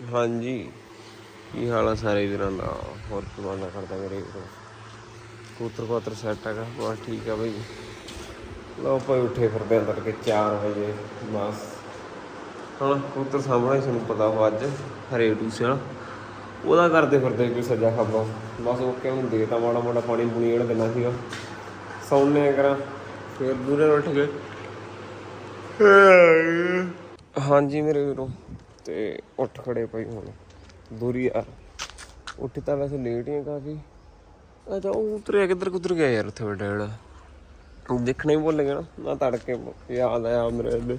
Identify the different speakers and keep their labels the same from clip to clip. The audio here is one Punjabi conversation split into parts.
Speaker 1: ਹਾਂਜੀ। ਕੀ ਹਾਲ ਆ ਸਾਰੇ ਵੀਰਾਂ ਦਾ? ਹੋਰ ਕਿਵਾਂ ਕਰਦਾ ਮੇਰੇ ਕੂਤਰ ਕਾਤਰ ਸੈੱਟ ਹੈਗਾ। ਬਸ ਠੀਕ ਆ ਬਈ। ਲਓ ਭਾਈ ਉੱਠੇ ਫਿਰਦੇ ਅੰਦਰ ਕੇ 4 ਵਜੇ। ਬਸ। ਹੁਣ ਕੂਤਰ ਸਾਹਮਣੇ ਤੁਹਾਨੂੰ ਪਤਾ ਹੋ ਅੱਜ ਹਰੇ ਟੂਸੇ ਵਾਲਾ। ਉਹਦਾ ਕਰਦੇ ਫਿਰਦੇ ਕੋਈ ਸੱਜਾ ਖੱਬਾ। ਬਸ ਉਹ ਕਿਉਂ ਦੇ ਤਾਂ ਮਾੜਾ ਮਾੜਾ ਪਾਣੀ ਪੂਣੀ ਜਿਹੜਾ ਦੇਣਾ ਸੀਗਾ। ਸੌਣੇ ਕਰਾਂ। ਫਿਰ ਦੂਰੇ ਉੱਠ ਗਏ। ਹਾਂਜੀ ਮੇਰੇ ਵੀਰੋ। ਤੇ ਉੱਠ ਖੜੇ ਪਈ ਹੁਣ। ਦੂਰੀ ਯਾਰ। ਉੱਠ ਤਾਂ ਵੈਸੇ ਲੇਟ ਹੀ ਆ ਕਾਫੀ। ਅੱਛਾ, ਉਹ ਉਤਰਿਆ ਕਿੱਧਰ ਕੁੱਧਰ ਗਿਆ ਯਾਰ ਉੱਥੇ ਬੈਠਾ ਜਿਹੜਾ? ਉਹ ਦੇਖਣਾ ਹੀ ਭੁੱਲ ਗਿਆ ਨਾ ਨਾ ਤੜਕੇ ਯਾਦ ਆਇਆ ਮੇਰੇ ਦੇ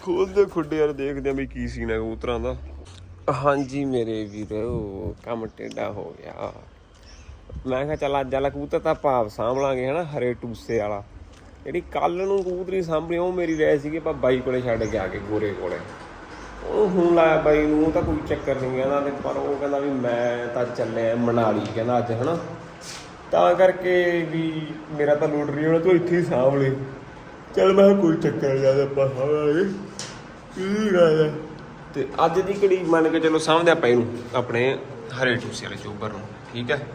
Speaker 1: ਖੋਲਦੇ ਖੁੱਡੇ ਯਾਰ ਦੇਖਦੇ ਆ ਵੀ ਕੀ ਸੀਨ ਹੈ ਕਬੂਤਰਾਂ ਦਾ। ਹਾਂਜੀ ਮੇਰੇ ਵੀਰੋ ਕੰਮ ਟੇਡਾ ਹੋ ਗਿਆ। ਮੈਂ ਕਿਹਾ ਚੱਲ ਅੱਜ ਵਾਲਾ ਕਬੂਤਰ ਤਾਂ ਭਾਵ ਸਾਂਭ ਲਾਂਗੇ ਹਨਾ, ਹਰੇ ਟੂਸੇ ਵਾਲਾ। ਜਿਹੜੀ ਕੱਲ ਨੂੰ ਕਬੂਤਰੀ ਸਾਂਭਣੀ ਉਹ ਮੇਰੀ ਰਹਿ ਸੀਗੀ, ਆਪਾਂ ਬਾਈ ਕੋਲੇ ਛੱਡ ਕੇ ਆ ਕੇ ਗੋਰੇ ਕੋਲੇ। ਉਹ ਹੁਣ ਲਾਇਆ ਬਾਈ ਨੂੰ ਤਾਂ ਕੋਈ ਚੱਕਰ ਨਹੀਂ ਕਹਿੰਦਾ ਤੇ ਪਰ ਉਹ ਕਹਿੰਦਾ ਵੀ ਮੈਂ ਤਾਂ ਚੱਲਿਆ ਮਨਾਲੀ, ਕਹਿੰਦਾ ਅੱਜ, ਹਨਾ। ਤਾਂ ਕਰਕੇ ਵੀ ਮੇਰਾ ਤਾਂ ਲੋਡ ਨਹੀਂ ਹੋਣਾ, ਤੂੰ ਇੱਥੇ ਹੀ ਸਾਂਭ ਲੈ। ਚੱਲ ਮੈਂ ਕੋਈ ਚੱਕਰ ਨਹੀਂ ਜਦ ਆਪਾਂ ਸਾਂਭਾਂਗੇ। ਕੀ ਗੱਲ ਹੈ ਤੇ ਅੱਜ ਦੀ ਘੜੀ ਮੰਨ ਕੇ ਚਲੋ ਸਾਂਭਦੇ ਆਪਾਂ ਇਹਨੂੰ, ਆਪਣੇ ਹਰੇ ਟੂਸੇ ਵਾਲੇ ਚੋਬਰ ਨੂੰ, ਠੀਕ ਹੈ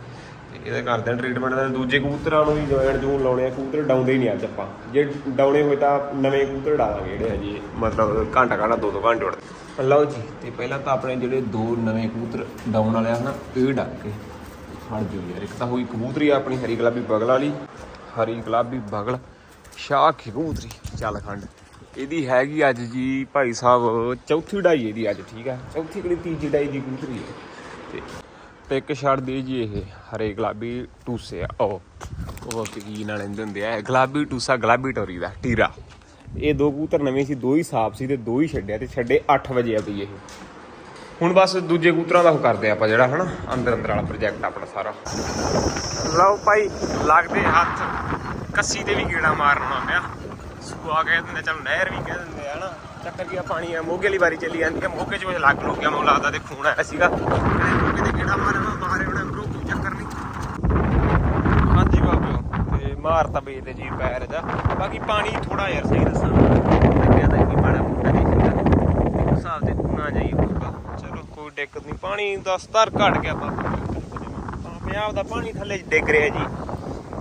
Speaker 1: ਇਹਦਾ ਕਰਦੇ ਆ ਟ੍ਰੀਟਮੈਂਟ ਦਾ, ਦੂਜੇ ਕਬੂਤਰਾਂ ਨੂੰ ਵੀ ਜੁਆਇੰਟ ਜੂਨ ਲਾਉਣੇ ਆ, ਕਬੂਤਰ ਡਾਉਂਦੇ ਹੀ ਨਹੀਂ ਅੱਜ ਆਪਾਂ। ਜੇ ਡਾਉਣੇ ਹੋਏ ਤਾਂ ਨਵੇਂ ਕਬੂਤਰ ਡਾਲਾਂਗੇ ਜਿਹੜੇ ਹਜੇ ਮਤਲਬ ਘੰਟਾ ਘੰਟਾ, ਦੋ ਦੋ ਘੰਟੇ ਉੜਦੇ ਲਓ ਜੀ, ਤੇ ਪਹਿਲਾਂ ਤਾਂ ਆਪਣੇ ਜਿਹੜੇ ਦੋ ਨਵੇਂ ਕਬੂਤਰ ਡਾਉਣ ਵਾਲੇ ਆ ਹਨਾ ਇਹ ਡੱਕ ਕੇ ਖੜ ਜਿਓ ਯਾਰ। ਇੱਕ ਤਾਂ ਹੋਈ ਕਬੂਤਰੀ ਆ ਆਪਣੀ ਹਰੀ ਗੁਲਾਬੀ ਬਗਲ ਵਾਲੀ। ਹਰੀ ਗੁਲਾਬੀ ਬਗਲ ਸ਼ਾਹ ਕਬੂਤਰੀ, ਚੱਲ ਖੰਡ। ਇਹਦੀ ਹੈਗੀ ਅੱਜ ਜੀ ਭਾਈ ਸਾਹਿਬ, ਚੌਥੀ ਢਾਈ ਇਹਦੀ ਅੱਜ, ਠੀਕ ਆ? ਚੌਥੀ ਕਿਹੜੀ ਤੀਜੀ ਡਾਈ ਦੀ ਕਬੂਤਰੀ ਹੈ। ਤੇ ਇੱਕ ਛੱਡ ਦੇ ਜੀ ਇਹ ਹਰੇ ਗੁਲਾਬੀ ਟੂਸੇ ਆ। ਉਹ ਉਹ ਕੀ ਨਾਲ ਲੈਂਦੇ ਹੁੰਦੇ ਆ ਗੁਲਾਬੀ ਟੂਸਾ, ਗੁਲਾਬੀ ਟੋਰੀ ਦਾ ਟੀਰਾ। ਇਹ ਦੋ ਕਬੂਤਰ ਨਵੇਂ ਸੀ, ਦੋ ਹੀ ਸਾਫ਼ ਸੀ ਤੇ ਦੋ ਹੀ ਛੱਡਿਆ ਤੇ ਛੱਡੇ 8 ਵਜੇ ਆ ਬਈ ਇਹ। ਹੁਣ ਬਸ ਦੂਜੇ ਕਬੂਤਰਾਂ ਦਾ ਉਹ ਕਰਦੇ ਆਪਾਂ ਜਿਹੜਾ, ਹਨਾ, ਅੰਦਰ ਅੰਦਰ ਵਾਲਾ ਪ੍ਰੋਜੈਕਟ ਆਪਣਾ ਸਾਰਾ। ਲਓ ਭਾਈ, ਲੱਗਦੇ ਹੱਥ। ਕੱਸੀ ਤੇ ਵੀ ਕੀੜਾ ਮਾਰਨ ਆਉਂਦੇ ਆ। ਸੁਆ ਕਹਿ ਦਿੰਦੇ, ਚਲ ਨਹਿਰ ਵੀ ਕਹਿ ਦਿੰਦੇ ਆ ਨਾ ਚੱਕਰ ਕੀ ਆ, ਪਾਣੀ ਆ, ਮੋਗੇ ਲਈ ਵਾਰੀ ਚੱਲੀ ਜਾਂਦੀ ਆ। ਮੋਗੇ ਚ ਲੱਗ ਲੋ ਗਿਆ, ਮੈਨੂੰ ਲੱਗਦਾ ਤੇ ਖੂਨ ਆਇਆ ਸੀਗਾ ਕਹਿੰਦੇ ਮੋਗੇ ਤੇ ਕੀੜਾ ਮਾਰਨਾ ਮਾਰੇ ਉਹਨੇ ਬਰੋ ਕੋਈ ਚੱਕਰ ਨਹੀਂ ਹਾਂਜੀ ਬਾਬਿਓ ਤੇ ਮਾਰ ਤਾਂ ਬੇ ਜੀ ਪੈਰ ਜਾ। ਬਾਕੀ ਪਾਣੀ ਥੋੜਾ ਯਾਰ, ਸਹੀ ਦੱਸਾਂ। ਲੱਗਿਆ ਤਾਂ ਕੀ ਮਾੜਾ ਮੋਟਾ ਨਹੀਂ ਸੀਗਾ ਇੱਕ ਹਿਸਾਬ ਦੇ ਨਾ ਜਾਈ ਹੋਊਗਾ ਚਲੋ, ਕੋਈ ਦਿੱਕਤ ਨਹੀਂ। ਪਾਣੀ ਦਾ ਸਤਰ ਘਟ ਗਿਆ ਤਾਂ। ਪੰਜਾਬ ਦਾ ਪਾਣੀ ਥੱਲੇ ਡਿੱਗ ਰਿਹਾ ਜੀ।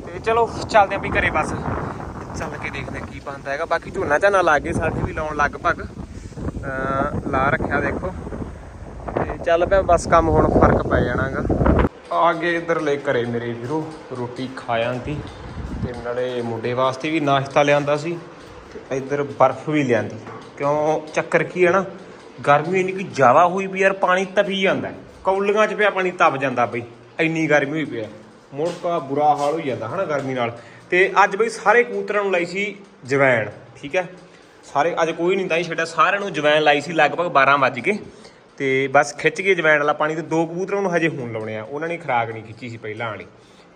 Speaker 1: ਤੇ ਚਲੋ, ਚੱਲਦੇ ਆਂ ਵੀ ਘਰੇ ਬਸ। ਚੱਲ ਕੇ ਦੇਖਦੇ ਆਂ ਕੀ ਬਣਦਾ ਹੈਗਾ। ਬਾਕੀ ਝੋਨਾ ਝਾਨਾ ਲਾ ਕੇ ਸਾਡੇ ਵੀ ਲਾਉਣ ਲਗਭਗ। ਲਾ ਰੱਖਿਆ ਦੇਖੋ। ਤੇ ਚੱਲ ਪਿਆ, ਬਸ ਕੰਮ ਹੁਣ ਫ਼ਰਕ ਪੈ ਜਾਣਾਗਾ। ਆ ਗਏ ਲੈ ਘਰੇ ਮੇਰੇ ਵੀਰੋ। ਰੋਟੀ ਖਾਇਆ ਤੀ ਤੇ ਨਾਲੇ ਮੁੰਡੇ ਵਾਸਤੇ ਵੀ ਨਾਸ਼ਤਾ ਲਿਆਂਦਾ ਸੀ ਤੇ ਇੱਧਰ ਬਰਫ਼ ਵੀ ਲਿਆਂਦੀ। ਕਿਉਂ ਚੱਕਰ ਕੀ ਹੈ ਨਾ, ਗਰਮੀ ਇੰਨੀ ਕਿ ਜ਼ਿਆਦਾ ਹੋਈ ਵੀ ਯਾਰ ਪਾਣੀ ਤਪੀ ਜਾਂਦਾ ਹੈ। ਕੌਲੀਆਂ 'ਚ ਪਿਆ ਪਾਣੀ ਤਪ ਜਾਂਦਾ ਬਈ, ਇੰਨੀ ਗਰਮੀ ਹੋਈ ਪਈ ਹੈ। ਮੁੜਕਾ ਬੁਰਾ ਹਾਲ ਹੋਈ ਜਾਂਦਾ ਹਨਾ ਗਰਮੀ ਨਾਲ। ਤੇ ਅੱਜ ਬਈ ਸਾਰੇ ਕਬੂਤਰਾਂ ਨੂੰ ਲਾਈ ਸੀ ਜਵੈਣ, ਠੀਕ ਹੈ? ਸਾਰੇ ਅੱਜ ਕੋਈ ਨਹੀਂ ਤਾਂ ਹੀ ਛੱਡਿਆ, ਸਾਰਿਆਂ ਨੂੰ ਜਵੈਣ ਲਾਈ ਸੀ ਲਗਭਗ 12 ਵੱਜ ਕੇ ਤੇ ਬਸ ਖਿੱਚ ਕੇ ਜਵੈਣ ਵਾਲਾ ਪਾਣੀ ਤੇ ਦੋ ਕਬੂਤਰਾਂ ਨੂੰ ਹਜੇ ਹੁਣ ਲਾਉਣੇ ਆ, ਉਹਨਾਂ ਨੇ ਖਰਾਕ ਨਹੀਂ ਖਿੱਚੀ ਸੀ ਪਹਿਲਾਂ ਵਾਲੀ।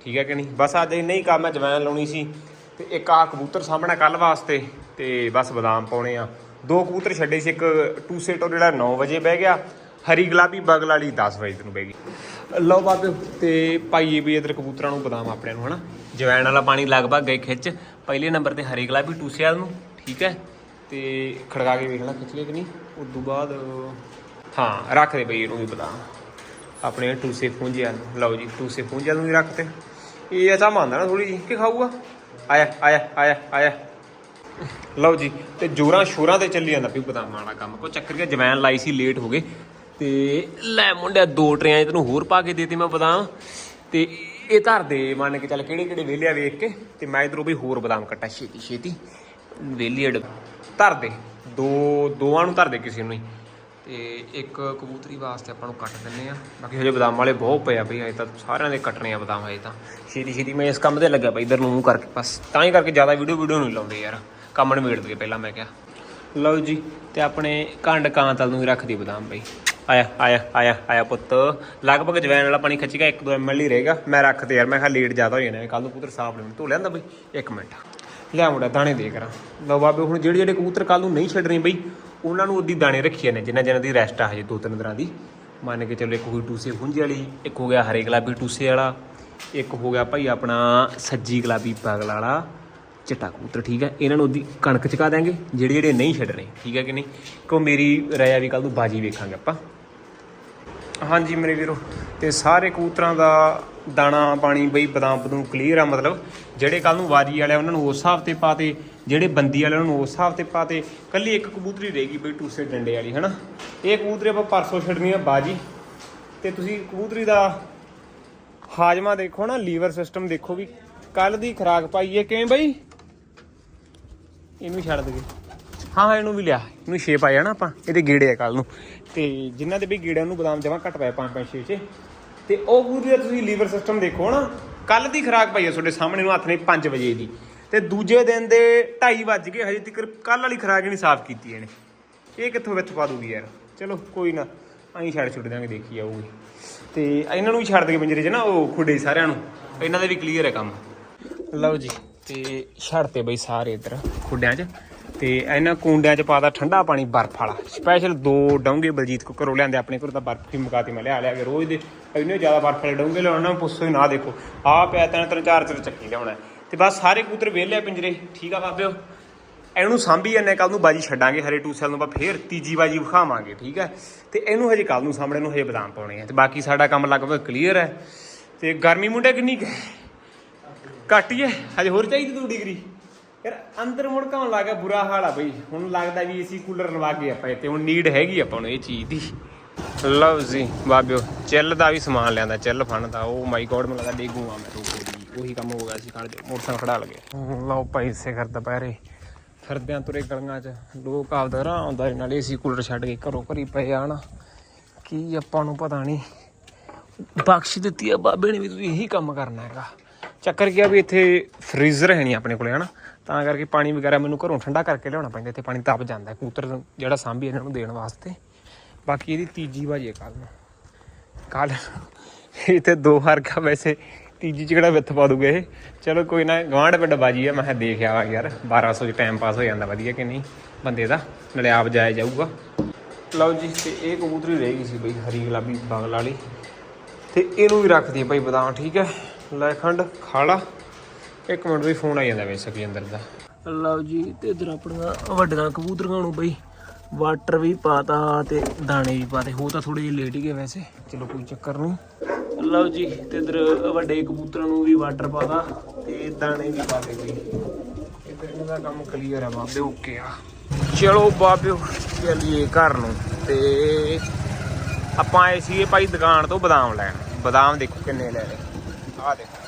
Speaker 1: ਠੀਕ ਹੈ ਕਿ ਨਹੀਂ? ਬਸ ਅੱਜ ਇੰਨਾ ਹੀ ਕੰਮ ਹੈ ਜਵੈਣ ਲਾਉਣੀ ਸੀ ਤੇ ਇੱਕ ਆ ਕਬੂਤਰ ਸਾਹਮਣਾ ਕੱਲ ਵਾਸਤੇ ਤੇ ਬਸ ਬਦਾਮ ਪਾਉਣੇ ਆ। ਦੋ ਕਬੂਤਰ ਛੱਡੇ ਸੀ, ਇੱਕ ਟੂਸੇ ਟੋ ਜਿਹੜਾ 9 ਵਜੇ ਬਹਿ ਗਿਆ, ਹਰੀ ਗੁਲਾਬੀ ਬਗਲ ਵਾਲੀ 10 ਵਜੇ ਨੂੰ ਬਹਿ ਗਈ। ਲਓ ਬਾਬੇ ਤੇ ਪਾਈਏ ਵੀ ਇਧਰ ਕਬੂਤਰਾਂ ਨੂੰ ਬਦਾਮ ਆਪਣਿਆਂ ਨੂੰ, ਹਨਾ? ਜਵੈਣ ਵਾਲਾ ਪਾਣੀ ਲਗਭਗ ਗਏ ਖਿੱਚ, ਪਹਿਲੇ ਨੰਬਰ ਤੇ ਹਰੀ ਗੁਲਾਬੀ ਟੂਸੇ ਨੂੰ, ਠੀਕ ਹੈ? ਤੇ ਖੜਕਾ ਕੇ ਵੇਖ ਲੈ ਖਿੱਚ ਲਿਆ ਕਿ ਨਹੀਂ? ਉਸ ਤੋਂ ਬਾਅਦ, ਹਾਂ, ਰੱਖ ਦੇ ਬਈ ਇਹਨੂੰ ਵੀ ਬਦਾਮ। ਆਪਣੇ ਟੂਸੇ ਪੂੰਜਿਆਂ ਨੂੰ ਲਓ ਜੀ ਟੂਸੇ ਪੂੰਜਿਆਂ ਨੂੰ ਵੀ ਰੱਖਤੇ ਇਹ ਐਸਾ ਮੰਨਦਾ ਨਾ ਥੋੜੀ ਜੀ ਕਿ ਖਾਊਗਾ? ਆਇਆ ਆਇਆ ਆਇਆ ਆਇਆ। ਲਓ ਜੀ, ਤੇ ਜੋਰਾਂ ਸ਼ੋਰਾਂ ਤੇ ਚੱਲੀ ਜਾਂਦਾ ਵੀ ਬਦਾਮਾਂ ਵਾਲਾ ਕੰਮ। ਕੋ ਚੱਕਰ ਗਿਆ ਜਵੈਨ ਲਾਈ ਸੀ ਲੇਟ ਹੋ ਗਏ। ਤੇ ਲੈ ਮੁੰਡਿਆ, ਦੋ ਟਰਿਆਂ ਤੈਨੂੰ ਹੋਰ ਪਾ ਕੇ ਦੇਤੇ ਮੈਂ ਬਦਾਮ। ਤੇ ਇਹ ਧਰ ਦੇ ਮੰਨ ਕੇ ਚੱਲ ਕਿਹੜੇ ਕਿਹੜੇ ਵਿਹਲਿਆ ਵੇਖ ਕੇ, ਤੇ ਮੈਂ ਇਧਰੋਂ ਵੀ ਹੋਰ ਬਦਾਮ ਕੱਟਾ ਛੇਤੀ ਛੇਤੀ ਵਿਹਲੀ ਅੜ ਧਰ ਦੇ, ਦੋ, ਦੋਵਾਂ ਨੂੰ ਧਰ ਦੇ ਕਿਸੇ ਨੂੰ ਹੀ। ਤੇ ਇੱਕ ਕਬੂਤਰੀ ਵਾਸਤੇ ਆਪਾਂ ਨੂੰ ਕੱਟ ਦਿੰਨੇ ਆ ਬਾਕੀ ਹਜੇ ਬਦਾਮ ਵਾਲੇ ਬਹੁਤ ਪਏ ਆ ਬਈ, ਹਜੇ ਤਾਂ ਸਾਰਿਆਂ ਦੇ ਕੱਟਣੇ ਆ ਬਦਾਮ ਹਜੇ ਤਾਂ। ਛੇਤੀ ਛੇਤੀ ਮੈਂ ਇਸ ਕੰਮ ਤੇ ਲੱਗਿਆ ਬਈ, ਇਧਰ ਨੂੰ ਮੂੰਹ ਕਰਕੇ। ਬਸ ਤਾਂ ਹੀ ਕਰਕੇ ਜ਼ਿਆਦਾ ਵੀਡੀਓ ਵੀਡੀਓ ਨਹੀਂ ਲਾਉਂਦੇ ਯਾਰ। ਕੰਮ ਨਿਬੇੜ ਦਈਏ ਪਹਿਲਾਂ ਮੈਂ ਕਿਹਾ। ਲਓ ਜੀ, ਤੇ ਆਪਣੇ ਕੰਡ ਕਾਂਤਲ ਨੂੰ ਵੀ ਰੱਖ ਦੀ ਬਦਾਮ ਬਈ। ਆਇਆ ਆਇਆ ਆਇਆ ਆਇਆ ਪੁੱਤ। ਲਗਭਗ ਜਵੈਨ ਵਾਲਾ ਪਾਣੀ ਖਿੱਚ ਗਿਆ 1-2 ml ਹੀ ਰਹੇਗਾ ਮੈਂ ਰੱਖ ਤੇ ਯਾਰ, ਮੈਂ ਕਿਹਾ ਲੇਟ ਜ਼ਿਆਦਾ ਹੋ ਜਾਣਾ ਕੱਲ ਨੂੰ ਕਬੂਤਰ ਸਾਫ਼ ਲੈਣ। ਧੋ ਲੈਂਦਾ ਬਈ। 1 ਮਿੰਟ। ਲਿਆ ਮੁੰਡਾ, ਦਾਣੇ ਦੇ ਕਰਾਂ। ਲਓ ਬਾਬੇ, ਹੁਣ ਜਿਹੜੇ ਜਿਹੜੇ ਕਬੂਤਰ ਕੱਲ ਨੂੰ ਨਹੀਂ ਛੱਡਣੇ ਬਈ ਉਹਨਾਂ ਨੂੰ ਉਹਦੀ ਦਾਣੇ ਰੱਖੀਆਂ ਨੇ ਜਿਨ੍ਹਾਂ ਜਿਨ੍ਹਾਂ ਦੀ ਰੈਸਟ ਆ ਹਜੇ ਦੋ ਤਿੰਨ ਦਿਨਾਂ ਦੀ। ਮੰਨ ਕੇ ਚੱਲੋ ਇੱਕ ਹੋਈ ਟੂਸੇ ਖੁੰਝੇ ਵਾਲੀ, ਇੱਕ ਹੋ ਗਿਆ ਹਰੇ ਗੁਲਾਬੀ ਟੂਸੇ ਵਾਲਾ, ਇੱਕ ਹੋ ਗਿਆ ਭਾਈ ਆਪਣਾ ਸੱਜੀ ਗੁਲਾਬੀ ਪਾਗਲ ਵਾਲਾ ਚਿੱਟਾ ਕਬੂਤਰ, ਠੀਕ ਹੈ? ਇਹਨਾਂ ਨੂੰ ਉਹਦੀ ਕਣਕ ਚਕਾ ਦਾਂਗੇ ਜਿਹੜੇ ਜਿਹੜੇ ਨਹੀਂ ਛੱਡਣੇ, ਠੀਕ ਹੈ ਕਿ ਨਹੀਂ? ਕਿਉਂ ਮੇਰੀ ਰਾਇਆ ਵੀ ਕੱਲ ਨੂੰ ਬਾਜੀ ਵੇਖਾਂਗੇ ਆਪਾਂ। ਹਾਂਜੀ ਮੇਰੇ ਵੀਰੋ, ਤੇ ਸਾਰੇ ਕਬੂਤਰਾਂ ਦਾ ਦਾਣਾ, ਪਾਣੀ, ਬਈ ਬਦਾਮ ਬਦੂਮ ਕਲੀਅਰ ਆ ਮਤਲਬ। ਜਿਹੜੇ ਕੱਲ ਨੂੰ ਵਾਰੀ ਵਾਲੇ ਉਹਨਾਂ ਨੂੰ ਉਸ ਹਿਸਾਬ ਤੇ ਪਾਤੇ ਜਿਹੜੇ ਬੰਦੀ ਵਾਲੇ ਉਹਨਾਂ ਨੂੰ ਉਸ ਹਿਸਾਬ ਤੇ ਪਾਤੇ ਕੱਲੀ ਇੱਕ ਕਬੂਤਰੀ ਰਹੇਗੀ ਬਈ ਟੂਸੇ ਡੰਡੇ ਵਾਲੀ, ਹਨਾ? ਇਹ ਕਬੂਤਰੀ ਆਪਾਂ ਪਰਸੋਂ ਛੱਡਣੀ ਆ ਬਾਜੀ। ਤੇ ਤੁਸੀਂ ਕਬੂਤਰੀ ਦਾ ਹਾਜਮਾ ਦੇਖੋ ਨਾ, ਲੀਵਰ ਸਿਸਟਮ ਦੇਖੋ ਵੀ ਕੱਲ ਦੀ ਖਰਾਕ ਪਾਈ ਹੈ ਕਿਵੇਂ ਬਈ? ਇਹਨੂੰ ਛੱਡ ਦਗੇ ਹਾਂ ਹਾਂ, ਇਹਨੂੰ ਵੀ ਲਿਆ। ਇਹਨੂੰ ਸ਼ੇਪ ਪਾਇਆ ਨਾ ਆਪਾਂ, ਇਹਦੇ ਗੇੜੇ ਆ ਕੱਲ ਨੂੰ। ਤੇ ਜਿਨ੍ਹਾਂ ਦੇ ਵੀ ਗੇੜਿਆਂ ਨੂੰ ਬਦਾਮ ਜਮਾ ਘਟ ਪਏ 5 5 6 6 ਤੇ ਉਹ ਕਬੂਤਰੀ ਤੁਸੀਂ ਲੀਵਰ ਸਿਸਟਮ ਦੇਖੋ ਨਾ ਕੱਲ ਦੀ ਖਰਾਕ ਪਾਈ ਹੈ ਤੁਹਾਡੇ ਸਾਹਮਣੇ ਨੂੰ ਹੱਥ ਨੇ 5 ਵਜੇ ਦੀ। ਤੇ ਦੂਜੇ ਦਿਨ ਦੇ 2:30 ਵੱਜ ਗਏ, ਹਜੇ ਤੱਕ ਕੱਲ ਵਾਲੀ ਖਰਾਕ ਹੀ ਨਹੀਂ ਸਾਫ਼ ਕੀਤੀ ਇਹਨੇ। ਇਹ ਕਿੱਥੋਂ ਵਿੱਚ ਪਾ ਦੂਗੀ ਯਾਰ? ਚਲੋ, ਕੋਈ ਨਾ ਅਸੀਂ ਛੱਡ ਛੁੱਟ ਦਾਂਗੇ ਦੇਖੀ ਜਾਊਗੀ ਤੇ ਇਹਨਾਂ ਨੂੰ ਵੀ ਛੱਡ ਦੇ ਪਿੰਜਰੇ 'ਚ ਨਾ, ਉਹ ਖੁੱਡੇ ਸਾਰਿਆਂ ਨੂੰ। ਇਹਨਾਂ ਦੇ ਵੀ ਕਲੀਅਰ ਹੈ ਕੰਮ। ਲਓ ਜੀ, ਤੇ ਛੱਡ ਤੇ ਬਈ ਸਾਰੇ ਇੱਧਰ ਖੁੱਡਿਆਂ 'ਚ। ਤੇ ਇਹਨਾਂ ਕੁੰਡਿਆਂ 'ਚ ਪਾਤਾ ਠੰਡਾ ਪਾਣੀ ਬਰਫ਼ ਵਾਲਾ। ਸਪੈਸ਼ਲ ਦੋ ਡੋਂਗੇ ਬਲਜੀਤ ਕੋ ਘਰੋਂ ਲਿਆਂਦੇ, ਆਪਣੇ ਘਰੋਂ ਤਾਂ ਬਰਫ਼ ਹੀ ਮੁਕਾਤੀ ਮੈਂ ਲਿਆ ਲਿਆ ਕੇ ਰੋਜ਼ ਦੇ ਇੰਨੇ ਜ਼ਿਆਦਾ ਬਰਫ਼ ਵਾਲੇ ਡੋਂਗੇ ਲਿਆਉਣਾ ਪੁੱਛੋ ਹੀ ਨਾ ਦੇਖੋ। ਆਹ ਪਿਆ ਤਿੰਨ ਤਿੰਨ ਚਾਰ ਚਿਰ ਚੱਕੀ ਲਿਆਉਣਾ ਹੈ। ਤੇ ਬਸ ਸਾਰੇ ਕੂਤਰ ਵਿਹਲੇ ਪਿੰਜਰੇ। ਠੀਕ ਆ ਬਾਬਿਓ? ਇਹਨੂੰ ਸਾਂਭੀ ਜਾਂਦੇ ਕੱਲ ਨੂੰ ਬਾਜੀ ਛੱਡਾਂਗੇ ਹਰੇ ਟੂ ਟੂਸਲ ਨੂੰ, ਆਪਾਂ ਫੇਰ ਤੀਜੀ ਬਾਜੀ ਵਿਖਾਵਾਂਗੇ, ਠੀਕ ਹੈ ਤੇ ਇਹਨੂੰ ਹਜੇ ਕੱਲ ਨੂੰ ਸਾਹਮਣੇ ਨੂੰ ਹਜੇ ਬਦਾਮ ਪਾਉਣੇ ਆ। ਤੇ ਬਾਕੀ ਸਾਡਾ ਕੰਮ ਲਗਭਗ ਕਲੀਅਰ ਹੈ। ਤੇ ਗਰਮੀ ਮੁੰਡੇ ਕਿੰਨੀ ਹੈ? ਘੱਟ ਹੀ ਹੈ। ਹਜੇ ਹੋਰ ਚਾਹੀਦੀ ਤੂੰ ਡਿਗਰੀ? ਯਾਰ, ਅੰਦਰ ਮੁੜਕਾਉਣ ਲੱਗ ਗਿਆ, ਬੁਰਾ ਹਾਲ ਆ ਬਈ। ਹੁਣ ਲੱਗਦਾ ਵੀ ਏਸੀ ਕੂਲਰ ਲਵਾ ਕੇ ਆਪਾਂ ਇੱਥੇ, ਹੁਣ ਨੀਡ ਹੈਗੀ ਆਪਾਂ ਨੂੰ ਇਹ ਚੀਜ਼ ਦੀ। ਲਓ ਜੀ, ਬਾਬਿਓ, ਚਿੱਲ ਦਾ ਵੀ ਸਮਾਨ ਲਿਆਂਦਾ, ਚਿੱਲ ਫਣ ਦਾ। ਉਹ ਮਾਈ ਗੋਡ ਮੈਨੂੰ ਲੱਗਦਾ ਡੇਗੂ ਆ ਮੈਂ ਰੋਕੇ ਉਹੀ ਕੰਮ ਹੋ ਗਿਆ ਸੀ ਕੱਲ ਮੋਟਰਸਾਈਕਲ ਖੜਾ ਲਗੇ। ਲਓ ਭਾਈ, ਇਸੇ ਕਰ ਦੁਪਹਿਰੇ ਫਿਰਦਿਆਂ ਤੁਰੇ ਗਲੀਆਂ 'ਚ। ਲੋਕ ਆਪਦਾ ਰਾਹ ਆਉਂਦਾ ਨਾਲ ਏਸੀ ਕੂਲਰ ਛੱਡ ਕੇ ਘਰੋਂ ਘਰੀ ਪਏ ਆ ਨਾ। ਕੀ ਆਪਾਂ ਨੂੰ ਪਤਾ ਨਹੀਂ। ਬਖਸ਼ ਦਿੱਤੀ ਆ ਬਾਬੇ ਨੇ ਵੀ ਤੁਸੀਂ ਇਹੀ ਕੰਮ ਕਰਨਾ ਹੈਗਾ। ਚੱਕਰ ਕੀ ਆ ਵੀ ਇੱਥੇ ਫ੍ਰੀਜ਼ਰ ਹੈ ਨਹੀਂ ਆਪਣੇ ਕੋਲੇ, ਹਨਾ। ਤਾਂ ਕਰਕੇ ਪਾਣੀ ਵਗੈਰਾ ਮੈਨੂੰ ਘਰੋਂ ਠੰਡਾ ਕਰਕੇ ਲਿਆਉਣਾ ਪੈਂਦਾ, ਇੱਥੇ ਪਾਣੀ ਤਪ ਜਾਂਦਾ ਕੂਤਰ ਜਿਹੜਾ ਸਾਂਭੀ ਇਹਨਾਂ ਨੂੰ ਦੇਣ ਵਾਸਤੇ। ਬਾਕੀ ਇਹਦੀ ਤੀਜੀ ਵਾਜੇ ਕੱਲ ਨੂੰ। ਕੱਲ ਇੱਥੇ ਦੋ ਹਾਰ ਕਾ ਵੈਸੇ ਤੀਜੀ ਚ ਕਿਹੜਾ ਵਿੱਥ ਪਾ ਦੂਗੇ ਇਹ। ਚਲੋ ਕੋਈ ਨਾ ਗਵਾਂਢ ਪਿੰਡ ਬਾਜੀ ਆ, ਮੈਂ ਕਿਹਾ ਦੇਖ ਆਵਾ ਯਾਰ 1200 ਚ ਟਾਈਮ ਪਾਸ ਹੋ ਜਾਂਦਾ, ਵਧੀਆ ਕਿ ਨਹੀਂ? ਬੰਦੇ ਦਾ, ਨਾਲੇ ਆਪ ਜਾਇਆ ਜਾਊਗਾ। ਲਓ ਜੀ, ਤੇ ਇਹ ਕਬੂਤਰੀ ਰਹਿ ਗਈ ਸੀ ਬਈ, ਹਰੀ ਗੁਲਾਬੀ ਬਗਲ ਵਾਲੀ। ਤੇ ਇਹਨੂੰ ਵੀ ਰੱਖ ਦਈਏ ਭਾਈ ਬਦਾਮ, ਠੀਕ ਹੈ? ਲੈ ਖੰਡ, ਖਾਲਾ। ਇੱਕ ਮਿੰਟ ਵੀ ਫੋਨ ਆ ਜਾਂਦਾ ਵੈਸੇ ਕੀ ਅੰਦਰ ਦਾ। ਲਓ ਜੀ, ਤੇ ਇਧਰ ਆਪਣੀਆਂ ਵੱਡੀਆਂ ਕਬੂਤਰੀਆਂ ਨੂੰ ਬਈ। ਵਾਟਰ ਵੀ ਪਾਤਾ ਤੇ ਦਾਣੇ ਵੀ ਪਾਤੇ। ਹੋ ਤਾਂ ਥੋੜੇ ਜਿਹੇ ਲੇਟ ਹੀ ਗਏ ਵੈਸੇ। ਚਲੋ ਕੋਈ ਚੱਕਰ ਨਹੀਂ। ਲਓ ਜੀ, ਤੇ ਇਧਰ ਵੱਡੇ ਕਬੂਤਰਾਂ ਨੂੰ ਵੀ ਵਾਟਰ ਪਾਤਾ ਤੇ ਦਾਣੇ ਵੀ ਪਾਤੇ ਬਈ। ਇਧਰ ਇਹਨਾਂ ਕੰਮ ਕਲੀਅਰ ਹੈ ਬਾਬੇ ਓਕੇ ਆ। ਚਲੋ ਬਾਬਿਓ ਚੱਲੀਏ ਘਰ ਨੂੰ ਤੇ ਆਪਾਂ ਆਏ ਸੀਗੇ ਭਾਈ ਦੁਕਾਨ ਤੋਂ ਬਦਾਮ ਲੈਣ। ਬਦਾਮ ਦੇਖੋ ਕਿੰਨੇ ਲੈ ਲਏ। ਆਹ ਦੇਖੋ।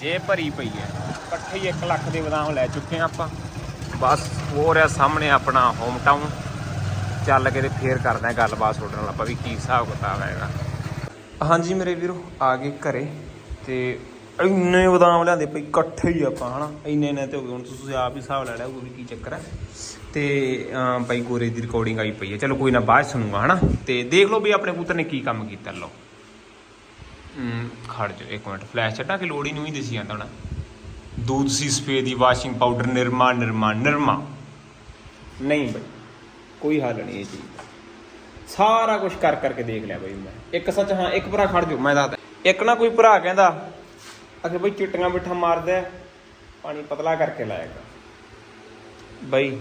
Speaker 1: ਜੇ ਭਰੀ ਪਈ ਹੈ। ਇਕੱਠੇ ਹੀ 1 ਲੱਖ ਦੇ ਬਦਾਮ ਲੈ ਚੁੱਕੇ ਆ ਆਪਾਂ। ਬਸ ਹੋ ਰਿਹਾ ਸਾਹਮਣੇ ਆਪਣਾ ਹੋਮ ਟਾਊਨ ਚੱਲ ਕੇ ਤੇ ਫੇਰ ਕਰਦੇ ਆ ਗੱਲਬਾਤ ਤੁਹਾਡੇ ਨਾਲ ਆਪਾਂ ਵੀ ਕੀ ਹਿਸਾਬ ਕਿਤਾਬ ਹੈਗਾ। ਹਾਂਜੀ ਮੇਰੇ ਵੀਰੋ ਆ ਗਏ ਘਰੇ ਤੇ ਇੰਨੇ ਬਦਾਮ ਲਿਆਂਦੇ ਪਈ ਇਕੱਠੇ ਹੀ ਆਪਾਂ ਹਨਾ? ਇੰਨੇ ਇੰਨੇ ਤੇ ਹੋ ਗਏ ਹੁਣ ਤੁਸੀਂ ਆਪ ਹੀ ਹਿਸਾਬ ਲੈ ਲਿਆ ਉਹ ਵੀ ਕੀ ਚੱਕਰ ਹੈ। ਤੇ ਅਮ, ਬਾਈ ਗੋਰੇ ਦੀ ਰਿਕਾਰਡਿੰਗ ਆਈ ਪਈ ਹੈ। ਚਲੋ ਕੋਈ ਨਾ ਬਾਅਦ 'ਚ ਸੁਣੂਗਾ ਹਨਾ? ਤੇ ਦੇਖ ਲਓ ਵੀ ਆਪਣੇ ਪੁੱਤਰ ਨੇ ਕੀ ਕੰਮ ਕੀਤਾ ਲਓ। ਹਮ, ਖੜ ਜਾ ਇੱਕ ਮਿੰਟ। ਫਲੈਸ਼ ਛੱਡਾ ਕਿ ਲੋੜ ਹੀ ਨਹੀਂ ਦਿਸੀ ਜਾਂਦਾ ਹੁਣ ਦੂਧ ਸੀ ਸਫੇਦ ਦੀ ਵਾਸ਼ਿੰਗ ਪਾਊਡਰ ਨਿਰਮਾ ਨਿਰਮਾ ਨਿਰਮਾ। ਨਹੀਂ ਬਈ ਕੋਈ ਹੱਲ ਨਹੀਂ ਇਹ ਚੀਜ਼। ਦਾ। ਸਾਰਾ ਕੁਝ ਕਰ ਕਰਕੇ ਦੇਖ ਲਿਆ ਬਈ ਮੈਂ। ਇੱਕ ਸੱਚ ਹਾਂ ਇੱਕ ਭਰਾ ਖੜ ਜਾਓ ਮੈਂ ਦੱਸਦਾ। ਇੱਕ ਨਾ ਕੋਈ ਭਰਾ ਕਹਿੰਦਾ ਅਖੇ ਬਈ ਚਿੱਟੀਆਂ ਮਿੱਠਾ ਮਾਰਦਾ ਹੈ, ਪਾਣੀ ਪਤਲਾ ਕਰਕੇ ਲਾਏਗਾ। ਬਈ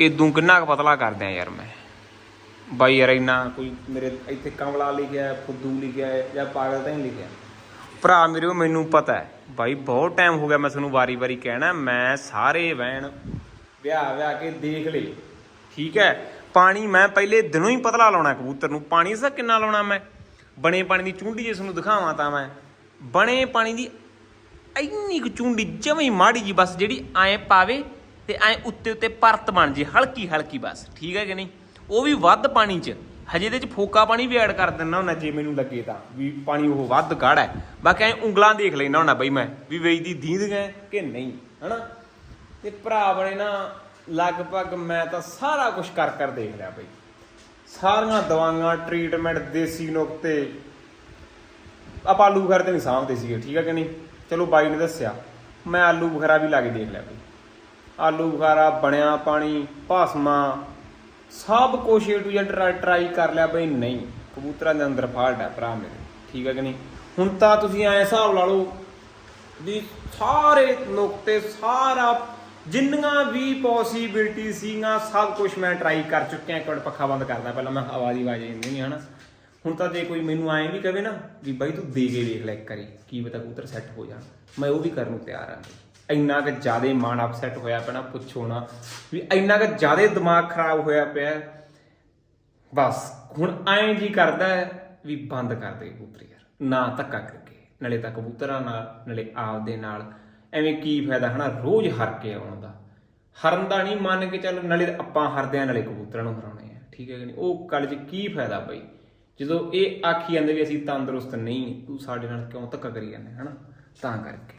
Speaker 1: ਇਦੋਂ ਕਿੰਨਾ ਕੁ ਪਤਲਾ ਕਰਦੇ ਆ ਯਾਰ ਮੈਂ। ਬਾਈ ਯਾਰ ਇੰਨਾ ਕੋਈ ਮੇਰੇ ਇੱਥੇ ਕਮਲਾ ਲਿਖਿਆ ਫੁੱਦੂ ਲਿਖਿਆ ਹੈ ਜਾਂ ਪਾਗਲ ਤਾਂ ਨਹੀਂ ਲਿਖਿਆ। ਭਰਾ ਮੇਰੇ ਮੈਨੂੰ ਪਤਾ ਹੈ। ਬਾਈ, ਬਹੁਤ ਟਾਈਮ ਹੋ ਗਿਆ ਮੈਂ ਤੁਹਾਨੂੰ ਵਾਰੀ-ਵਾਰੀ ਕਹਿਣਾ। ਮੈਂ ਸਾਰੇ ਵੈਣ ਵਿਆਹ ਵਿਆਹ ਕੇ ਦੇਖ ਲਏ। ਠੀਕ ਹੈ? ਪਾਣੀ ਮੈਂ ਪਹਿਲੇ ਦਿਨੋਂ ਹੀ ਪਤਲਾ ਲਾਉਣਾ ਕਬੂਤਰ ਨੂੰ। ਪਾਣੀ ਸਾ ਕਿੰਨਾ ਲਾਉਣਾ ਮੈਂ? ਬਣੇ ਪਾਣੀ ਦੀ ਚੁੰਡੀ ਜੇ ਤੁਹਾਨੂੰ ਦਿਖਾਵਾਂ ਤਾਂ ਮੈਂ। ਬਣੇ ਪਾਣੀ ਦੀ ਇੰਨੀ ਕੁ ਚੁੰਡੀ ਜਮੇ ਮਾੜੀ ਜੀ ਬਸ, ਜਿਹੜੀ ਐ ਪਾਵੇ ਤੇ ਐ ਉੱਤੇ ਉੱਤੇ ਪਰਤ ਬਣ ਜੇ ਹਲਕੀ ਹਲਕੀ ਬਸ। ਠੀਕ ਹੈ ਕਿ ਨਹੀਂ? ਉਹ ਵੀ ਵੱਧ ਪਾਣੀ 'ਚ। ਹਜੇ ਇਹਦੇ 'ਚ ਫੋਕਾ ਪਾਣੀ ਵੀ ਐਡ ਕਰ ਦਿੰਦਾ ਹੁੰਦਾ ਜੇ ਮੈਨੂੰ ਲੱਗੇ ਤਾਂ, ਵੀ ਪਾਣੀ ਉਹ ਵੱਧ ਗਾੜਾ ਹੈ। ਬਾਕੀ ਐ ਉਂਗਲਾਂ ਦੇਖ ਲੈਣਾ ਹੁੰਦਾ ਬਈ ਮੈਂ, ਵੀ ਵੇਚਦੀ ਦੀਂਦ ਗਏ ਕਿ ਨਹੀਂ, ਹਨਾ? ਤੇ ਭਰਾ ਬਣੇ ਨਾ, ਲਗਭਗ ਮੈਂ ਤਾਂ ਸਾਰਾ ਕੁਝ ਕਰ ਕਰ ਦੇਖ ਲਿਆ ਬਈ। ਸਾਰੀਆਂ ਦਵਾਈਆਂ ਟ੍ਰੀਟਮੈਂਟ ਦੇਸੀ ਨੁਕਤੇ, ਆਪਾਂ ਆਲੂ ਬੁਖਾਰੇ ਤੇ ਨਹੀਂ ਸਾਂਭਦੇ ਸੀਗੇ, ਠੀਕ ਹੈ ਕਿ ਨਹੀਂ? ਚਲੋ ਬਾਈ ਨੇ ਦੱਸਿਆ, ਮੈਂ ਆਲੂ ਬੁਖਾਰਾ ਵੀ ਲਾ ਕੇ ਦੇਖ ਲਿਆ ਬਈ। ਆਲੂ ਬੁਖਾਰਾ, ਬਣਿਆ ਪਾਣੀ, ਭਾਸਮਾ ਸਭ ਕੁਛ ਏ ਟੂ ਜ਼ੈਡ ਟਰਾਈ ਕਰ ਲਿਆ ਬਈ ਨਹੀਂ। ਕਬੂਤਰਾਂ ਦੇ ਅੰਦਰ ਫਾਲਟ ਹੈ ਭਰਾ ਮੇਰੇ। ਠੀਕ ਹੈ ਕਿ ਨਹੀਂ? ਹੁਣ ਤਾਂ ਤੁਸੀਂ ਐ ਹਿਸਾਬ ਲਾ ਲਓ ਵੀ ਸਾਰੇ ਨੁਕਤੇ, ਸਾਰਾ ਜਿੰਨੀਆਂ ਵੀ ਪੋਸੀਬਿਲਟੀ ਸੀਗਾ ਸਭ ਕੁਝ ਮੈਂ ਟਰਾਈ ਕਰ ਚੁੱਕਿਆ। ਇੱਕ ਮਿੰਟ ਪੱਖਾ ਬੰਦ ਕਰਦਾ, ਪਹਿਲਾਂ ਮੈਂ ਹਵਾ ਦੀ ਆਵਾਜ਼ ਆਉਂਦੀ ਨਹੀਂ ਹਨਾ। ਹੁਣ ਤਾਂ ਜੇ ਕੋਈ ਮੈਨੂੰ ਐਂ ਵੀ ਕਵੇ ਨਾ ਵੀ ਬਾਈ ਤੂੰ ਦੇ ਕੇ ਵੇਖ ਲੈ ਇੱਕ ਕਰੀ ਕੀ ਪਤਾ ਕਬੂਤਰ ਸੈੱਟ ਹੋ ਜਾਣ। ਮੈਂ ਉਹ ਵੀ ਕਰਨ ਨੂੰ ਤਿਆਰ ਆਂ ਇੰਨਾ ਕਿ ਜ਼ਿਆਦਾ ਮਨ ਅਪਸੈਟ ਹੋਇਆ ਪੈਣਾ ਪੁੱਛੋ ਨਾ। ਵੀ ਇੰਨਾ ਕਿ ਜ਼ਿਆਦਾ ਦਿਮਾਗ ਖਰਾਬ ਹੋਇਆ ਪਿਆ। ਬਸ, ਹੁਣ ਐਂ ਜੀ ਕਰਦਾ ਹੈ ਵੀ ਬੰਦ ਕਰ ਦੇ ਕਬੂਤਰ ਯਾਰ। ਨਾ ਧੱਕਾ ਕਰਕੇ, ਨਾਲੇ ਤਾਂ ਕਬੂਤਰਾਂ ਨਾਲ, ਨਾਲੇ ਆਪਦੇ ਨਾਲ। ਐਵੇਂ ਕੀ ਫਾਇਦਾ ਹਨਾ, ਰੋਜ਼ ਹਰ ਕੇ ਆਉਣ ਦਾ। ਹਰਨ ਦਾ ਨਹੀਂ ਮੰਨ ਕੇ ਚੱਲ, ਨਾਲੇ ਆਪਾਂ ਹਰਦੇ ਆ ਨਾਲੇ ਕਬੂਤਰਾਂ ਨੂੰ ਹਰਾਉਣੇ ਆ। ਠੀਕ ਹੈ ਕਿ ਨਹੀਂ? ਉਹ ਗੱਲ 'ਚ ਕੀ ਫਾਇਦਾ ਬਈ? ਜਦੋਂ ਇਹ ਆਖੀ ਜਾਂਦੇ ਵੀ ਅਸੀਂ ਤੰਦਰੁਸਤ ਨਹੀਂ, ਤੂੰ ਸਾਡੇ ਨਾਲ ਕਿਉਂ ਧੱਕਾ ਕਰੀ ਜਾਂਦੇ ਹਨਾ? ਤਾਂ ਕਰਕੇ।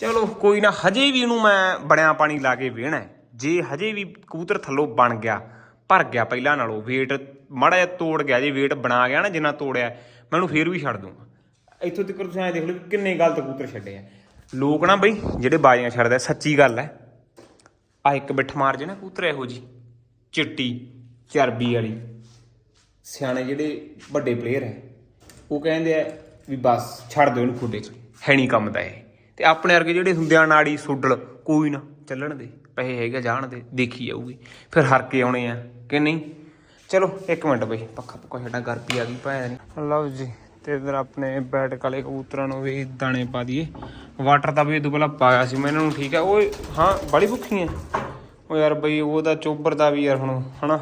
Speaker 1: ਚਲੋ, ਕੋਈ ਨਾ, ਹਜੇ ਵੀ ਇਹਨੂੰ ਮੈਂ ਬਣਿਆ ਪਾਣੀ ਲਾ ਕੇ ਵੇਹਣਾ ਜੇ ਹਜੇ ਵੀ ਕਬੂਤਰ ਥੱਲੋਂ ਬਣ ਗਿਆ, ਭਰ ਗਿਆ ਪਹਿਲਾਂ ਨਾਲੋਂ, weight ਮਾੜਾ ਜਿਹਾ ਤੋੜ ਗਿਆ, ਜੇ weight ਬਣਾ ਗਿਆ ਨਾ, ਜਿੰਨਾ ਤੋੜਿਆ, ਮੈਂ ਉਹਨੂੰ ਫੇਰ ਵੀ ਛੱਡ ਦੂੰਗਾ ਇੱਥੋਂ ਤੱਕ ਤੁਸੀਂ ਐਂ ਦੇਖ ਲਓ ਕਿੰਨੇ ਗਲਤ ਕਬੂਤਰ ਛੱਡੇ ਆ। ਲੋਕ ਨਾ ਬਈ, ਜਿਹੜੇ ਬਾਜ਼ੀਆਂ ਛੱਡਦੇ ਸੱਚੀ ਗੱਲ ਹੈ। ਆ ਇੱਕ ਬਿੱਠ ਮਾਰ ਜੇ ਨਾ ਕਬੂਤਰ, ਇਹੋ ਜੀ ਚਿੱਟੀ, ਚਰਬੀ ਵਾਲੀ। ਸਿਆਣੇ ਜਿਹੜੇ ਵੱਡੇ ਪਲੇਅਰ ਹੈ, ਉਹ ਕਹਿੰਦੇ ਆ ਵੀ ਬਸ, ਛੱਡ ਦਿਓ ਇਹਨੂੰ ਖੁੱਡੇ 'ਚ। ਹੈ ਨਹੀਂ ਕੰਮ ਦਾ ਇਹ। ਤੇ ਆਪਣੇ ਵਰਗੇ ਜਿਹੜੇ ਹੁੰਦੇ ਆ ਨਾੜੀ ਸੁੱਡਲ, ਕੋਈ ਨਾ, ਚੱਲਣ ਦੇ, ਪੈਸੇ ਹੈਗੇ ਜਾਣ ਦੇ, ਦੇਖੀ ਜਾਊਗੀ। ਫਿਰ ਹਰ ਕੇ ਆਉਣੇ ਆ, ਕਿ ਨਹੀਂ? ਚਲੋ, ਇੱਕ ਮਿੰਟ ਬਈ, ਪੱਖਾ ਪੱਕਾ ਛੱਡਾਂ ਗਰਪੀ ਆ ਗਈ ਪਾਇਆ ਨਹੀਂ। ਲਓ ਜੀ, ਤੇ ਇਧਰ ਆਪਣੇ ਬੈਟ ਕਾਲੇ ਕਬੂਤਰਾਂ ਨੂੰ ਵੀ ਦਾਣੇ ਪਾ ਦਈਏ। ਵਾਟਰ ਦਾ ਵੀ ਇਹ ਤੋਂ ਪਹਿਲਾਂ ਪਾਇਆ ਸੀ ਮੈਂ, ਇਹਨਾਂ ਨੂੰ ਠੀਕ ਹੈ ਉਹ ਹਾਂ ਬੜੀ ਭੁੱਖੀ ਹੈ ਉਹ ਯਾਰ ਬਈ, ਉਹਦਾ ਚੋਬਰ ਦਾ ਵੀ ਯਾਰ ਹੁਣ, ਹਨਾ?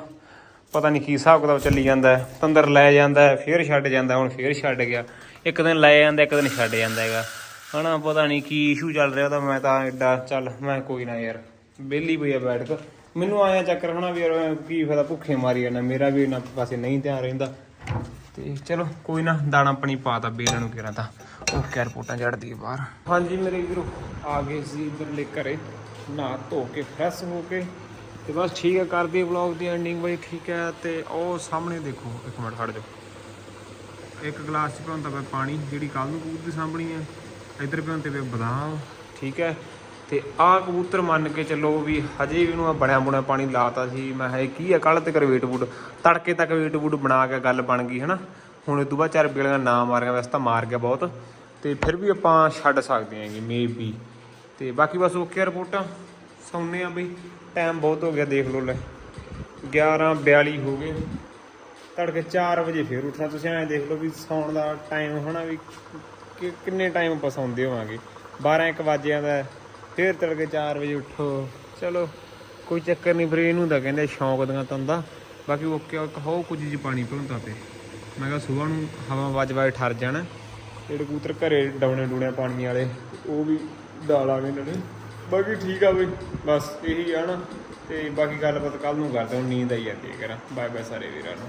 Speaker 1: ਪਤਾ ਨਹੀਂ ਕੀ ਹਿਸਾਬ ਕਿਤਾਬ ਚੱਲੀ ਜਾਂਦਾ ਤੰਦਰ ਲੈ ਜਾਂਦਾ ਹੈ, ਫੇਰ ਛੱਡ ਜਾਂਦਾ, ਹੁਣ ਫੇਰ ਛੱਡ ਗਿਆ। ਇੱਕ ਦਿਨ ਲੈ ਜਾਂਦਾ, ਇੱਕ ਦਿਨ ਛੱਡ ਜਾਂਦਾ ਹੈਗਾ। ਹਨਾ, ਪਤਾ ਨਹੀਂ ਕੀ ਇਸ਼ੂ ਚੱਲ ਰਿਹਾ ਉਹਦਾ, ਮੈਂ ਤਾਂ ਐਡਾ, ਚੱਲ ਮੈਂ ਕੋਈ ਨਾ ਯਾਰ ਬੇਲੀ ਪਈ ਆ ਬੈਠ ਕੇ ਮੈਨੂੰ ਆਇਆ ਚੱਕਰ ਹਨਾ ਵੀ ਯਾਰ ਕੀ ਫਾਇਦਾ ਭੁੱਖੇ ਮਾਰੀ ਜਾਣਾ ਮੇਰਾ ਵੀ ਇਹਨਾਂ ਪਾਸੇ ਨਹੀਂ ਧਿਆਨ ਰਹਿੰਦਾ। ਤੇ ਚਲੋ, ਕੋਈ ਨਾ, ਦਾਣਾ ਪਾਣੀ ਪਾਤਾ ਬੇਲਾਂ ਨੂੰ ਕਿਰਾਂ ਤਾਂ। ਉਹ ਕਹਿ ਰਿਪੋਰਟਾਂ ਹੈ ਬਾਹਰ। ਹਾਂਜੀ ਮੇਰੇ ਵੀਰੋ, ਆ ਗਏ ਸੀ ਇਧਰਲੇ ਘਰੇ, ਨਹਾ ਧੋ ਕੇ ਫਰੈਸ਼ ਹੋ ਕੇ। ਤੇ ਬਸ ਠੀਕ ਹੈ ਕਰਦੀ ਵਲੌਗ ਦੀ ਐਂਡਿੰਗ ਬਈ, ਠੀਕ ਹੈ ਤੇ ਉਹ ਸਾਹਮਣੇ ਦੇਖੋ, ਇੱਕ ਮਿੰਟ ਖੜ ਜਾਓ। ਇੱਕ ਗਲਾਸ ਚ ਪਿਆਉਂਦਾ ਪਿਆ ਪਾਣੀ, ਜਿਹੜੀ ਕੱਲ ਨੂੰ ਕਬੂਤਰ ਦੀ ਸਾਂਭਣੀ ਹੈ ਇੱਧਰ ਪਿਆਉਂਦੇ ਪਏ ਬਦਾਮ। ਠੀਕ ਹੈ। ਤੇ ਆਹ ਕਬੂਤਰ ਮੰਨ ਕੇ ਚੱਲੋ ਵੀ ਹਜੇ ਵੀ ਉਹਨੂੰ ਮੈਂ ਬਣਿਆ ਬੁਣਿਆ ਪਾਣੀ ਲਾਤਾ ਸੀ। ਮੈਂ ਹੈ ਕੀ ਆ ਕੱਲ ਤੱਕ ਵੇਟ ਬੂਟ ਤੜਕੇ ਤੱਕ ਵੇਟ ਵੁੱਡ ਬਣਾ ਕੇ ਗੱਲ ਬਣ ਗਈ, ਹਨਾ? ਹੁਣ ਇਹ ਤੋਂ ਬਾਅਦ ਚਾਰ ਬੇਲੀਆਂ ਨਾ ਮਾਰੀਆਂ ਵੈਸੇ ਤਾਂ ਮਾਰ ਗਿਆ ਬਹੁਤ। ਤੇ ਫਿਰ ਵੀ ਆਪਾਂ ਛੱਡ ਸਕਦੇ ਹਾਂਗੇ ਮੇਬੀ ਤੇ ਬਾਕੀ ਬਸ ਓਕੇ ਰਿਪੋਰਟਾਂ। ਸੌਂਨੇ ਆ ਬਈ। ਟਾਈਮ ਬਹੁਤ ਹੋ ਗਿਆ, ਦੇਖ ਲਓ ਲੈ। 11:42 ਹੋ ਗਏ। ਤੜਕੇ 4 ਵਜੇ ਫੇਰ ਉੱਠਣਾ। ਤੁਸੀਂ ਐਂ ਦੇਖ ਲਓ ਵੀ ਸੌਣ ਦਾ ਟਾਈਮ ਹੋਣਾ ਵੀ ਕਿ ਕਿੰਨੇ ਟਾਈਮ ਆਪਾਂ ਸੌਂਦੇ ਹੋਵਾਂਗੇ? 12 1 ਵਜੇ ਆਂਦਾ ਫਿਰ ਤੜਕੇ 4 ਵਜੇ ਉੱਠੋ। ਚਲੋ, ਕੋਈ ਚੱਕਰ ਨਹੀਂ, ਫਿਰ ਇਹਨੂੰ ਤਾਂ ਕਹਿੰਦੇ ਸ਼ੌਂਕ ਦੀਆਂ ਤੰਦਾ। ਬਾਕੀ ਓਕੇ ਓਕੇ ਹੋ ਕੁਝ ਜੀ ਪਾਣੀ ਭੁੰਤਾ ਤੇ ਮੈਂ ਕਿਹਾ ਸਵੇਰ ਨੂੰ ਹਵਾ ਵੱਜ ਵੱਜ ਠਰ ਜਾਣਾ। ਜਿਹੜੇ ਕਬੂਤਰ ਘਰੇ ਡਾਉਣੇ ਡੂਣੇ ਪਾਣੀ ਵਾਲੇ, ਉਹ ਵੀ ਡਾਲਾਂਗੇ ਇਹਨਾਂ ਨੇ। ਬਾਕੀ ਠੀਕ ਆ ਬਈ, ਬਸ ਇਹੀ ਆ ਨਾ। ਤੇ ਬਾਕੀ ਗੱਲਬਾਤ ਕੱਲ ਨੂੰ ਕਰਦੇ ਹਾਂ ਨੀਂਦ ਆਈ ਜਾਂਦੀ ਹੈ ਕਰਾਂ। ਬਾਏ ਬਾਏ ਸਾਰੇ ਵੀਰਾਂ ਨੂੰ।